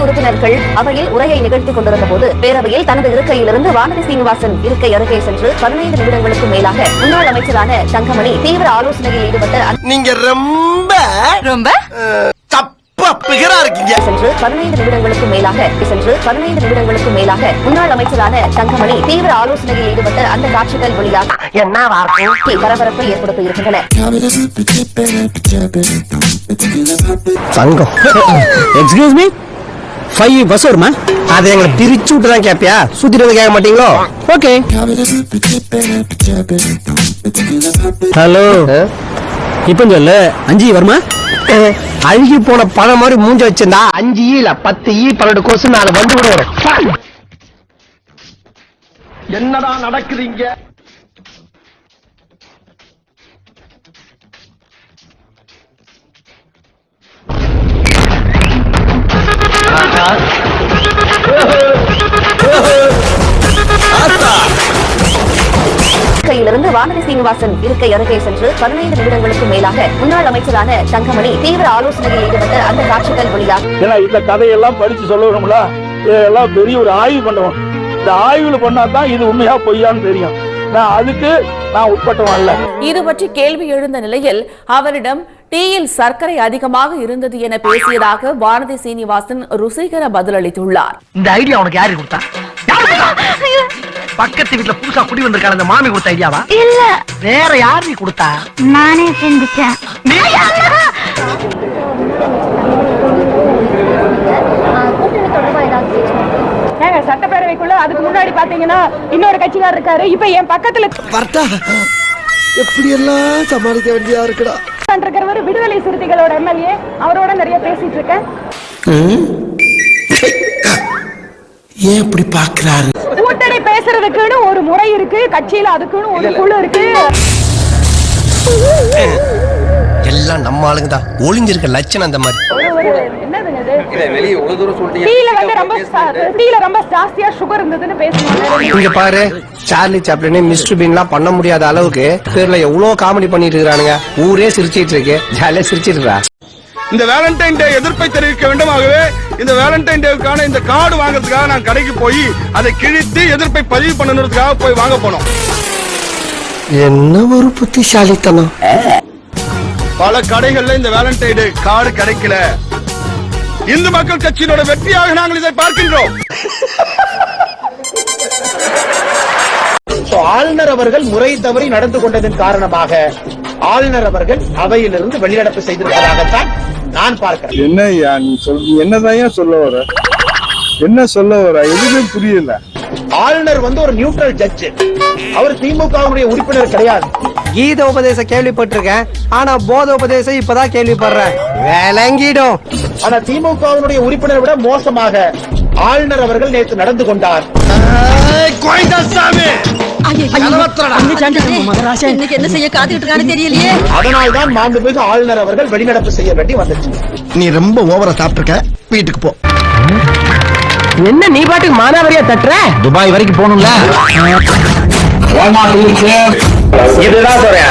உறுப்பினர்கள் அவையில் உரையை நிகழ்த்திக் கொண்டிருந்த போது பேரவையில் தனது இருக்கையிலிருந்து வானதி சீனிவாசன் இருக்கை அருகே சென்று பதினைந்து நிமிடங்களுக்கும் மேலாக முன்னாள் அமைச்சரான தங்கமணி தீவிர ஆலோசனையில் ஈடுபட்ட அந்த நீங்க ரொம்ப ரொம்ப? தப்பா பிகரா இருக்கீங்க. சென்று பதினைந்து நிமிடங்களுக்கும் மேலாக சென்று பதினைந்து நிமிடங்களுக்கும் மேலாக முன்னாள் அமைச்சரான தங்கமணி தீவிர ஆலோசனையில் ஈடுபட்ட அந்த காட்சிகள் வெளியாக என்ன வார்த்தை? பரபரப்பை ஏற்படுத்தி இருக்கின்றன. தங்கம் எக்ஸ்கியூஸ் மீ ஃபைவ் பஸ் வருமா? அதை எங்களை பிரிச்சு விட்டு தான் கேப்பியா? சுத்திட்டு வந்து கேட்க மாட்டீங்களோ? ஓகே ஹலோ இப்போ சொல்லு அஞ்சு வருமா? அழுகி போன பழம் மாதிரி மூஞ்ச வச்சிருந்தா அஞ்சு ஈ இல்ல பத்து ஈ பன்னெண்டு கோசு நாலு வந்து கூட வரும் என்னடா நடக்குதுங்க கையிலிருந்து வானதி சீனிவாசன் இருக்கை அருகே சென்று பதினைந்து நிமிடங்களுக்கு மேலாக முன்னாள் அமைச்சரான தங்கமணி தீவிர ஆலோசனையில் ஈடுபட்ட அந்த காட்சிகள் வெளியாக ஏன்னா இந்த கதையெல்லாம் படிச்சு சொல்லணும்ல. இதெல்லாம் பெரிய ஒரு ஆய்வு பண்ணுவோம். இந்த ஆய்வுல பண்ணா தான் இது உண்மையா பொய்யான்னு தெரியும். நான் அதுக்கு நான் உட்பட்டவன் அல்ல. இது பற்றி கேள்வி எழுந்த நிலையில் அவரிடம் டீயில் சர்க்கரை அதிகமாக இருந்தது என பேசியதாக வானதி சீனிவாசன் ருசிகர பதிலளித்துள்ளார். இந்த ஐடியா உனக்கு யாரு கொடுத்தா? பக்கத்து வீட்டுல புதுசா குடி வந்திருக்கான அந்த மாமி கொடுத்த ஐடியாவா? இல்ல. வேற யாரு நீ கொடுத்தா? நானே சிந்திச்சேன். சட்டப்பேரவைக்குள்ள அதுக்கு முன்னாடி பாத்தீங்கன்னா இன்னொரு கட்சிக்காரர் இருக்காரு. இப்ப என் பக்கத்துல பார்த்தா எப்படி எல்லாம் சமாளிக்க வேண்டியதா இருக்குடா? இருக்கிறவர் விடுதலை சிறுத்தைகளோட எம்எல்ஏ. அவரோட நிறைய பேசிட்டு இருக்கேன். ஏன் இப்படி பாக்குறாரு? கூட்டணி பேசுறதுக்குன்னு ஒரு முறை இருக்கு. கட்சியில அதுக்குன்னு ஒரு குழு இருக்கு. எல்லாம் நம்ம ஆளுங்க தான். ஒளிஞ்சிருக்க லட்சணம் அந்த மாதிரி. ஒரு- ஒரு- என்னதுங்க இது? டீல வந்து ரொம்ப டீல ரொம்ப ஜாஸ்தியா சுகர் இருந்ததுன்னு பேசுவாங்க. இங்க பாரு சார்லி சாப்ளின் மிஸ்டர் பீன்லாம் பண்ண முடியாத அளவுக்கு பேர்ல எவ்வளவு காமெடி பண்ணிட்டு இருக்கானுங்க ஊரே சிரிச்சிட்டு இருக்கு. ஜாலியா சிரிச்சிட்டு இந்த வேலண்டைன் டே எதிர்ப்பை தெரிவிக்க வேண்டும் ஆகவே இந்த வேலண்டைன் டேவுக்கான இந்த கார்டு வாங்குறதுக்காக நான் கடைக்கு போய் அதை கிழித்து எதிர்ப்பை பதிவு பண்ணணுன்றதுக்காக போய் வாங்க போனோம். என்ன ஒரு புத்திசாலித்தனம். பல கடைகள்ல இந்த வேலண்டைன் டே கார்டு கிடைக்கல. இந்து மக்கள் கட்சியினோட வெற்றியாக நாங்கள் இதை பார்க்கின்றோம். ஆளுநர் அவர்கள் முறை தவறி நடந்து கொண்டதன் காரணமாக ஆளுநர் அவர்கள் அவையிலிருந்து வெளிநடப்பு செய்திருப்பதாகத்தான் நான் பார்க்கிறேன். என்ன என்னதான் சொல்ல வர? என்ன சொல்ல வர? எதுவுமே புரியல. ஆளுநர் வந்து ஒரு நியூட்ரல் ஜட்ஜ் அவர் திமுகவுடைய உறுப்பினர் கிடையாது. கீத உபதேசம் கேள்விப்பட்டிருக்கேன். ஆனா போத உபதேசம் இப்பதான் கேள்விப்படுறேன். விளங்கிடும். ஆனா திமுகவினுடைய உறுப்பினர் விட மோசமாக ஆளுநர் அவர்கள் நேற்று நடந்து கொண்டார். அதனால்தான் மாண்புமிகு ஆளுநர் அவர்கள் வெளிநடப்பு செய்ய வேண்டி வந்துச்சு. நீ ரொம்ப ஓவரா சாப்பிட்டுருக்க. வீட்டுக்கு போ. என்ன நீ பாட்டுக்கு மானாவரியா தட்டுற? துபாய் வரைக்கும் போகணும்ல. இதுதான் சொல்றேன்.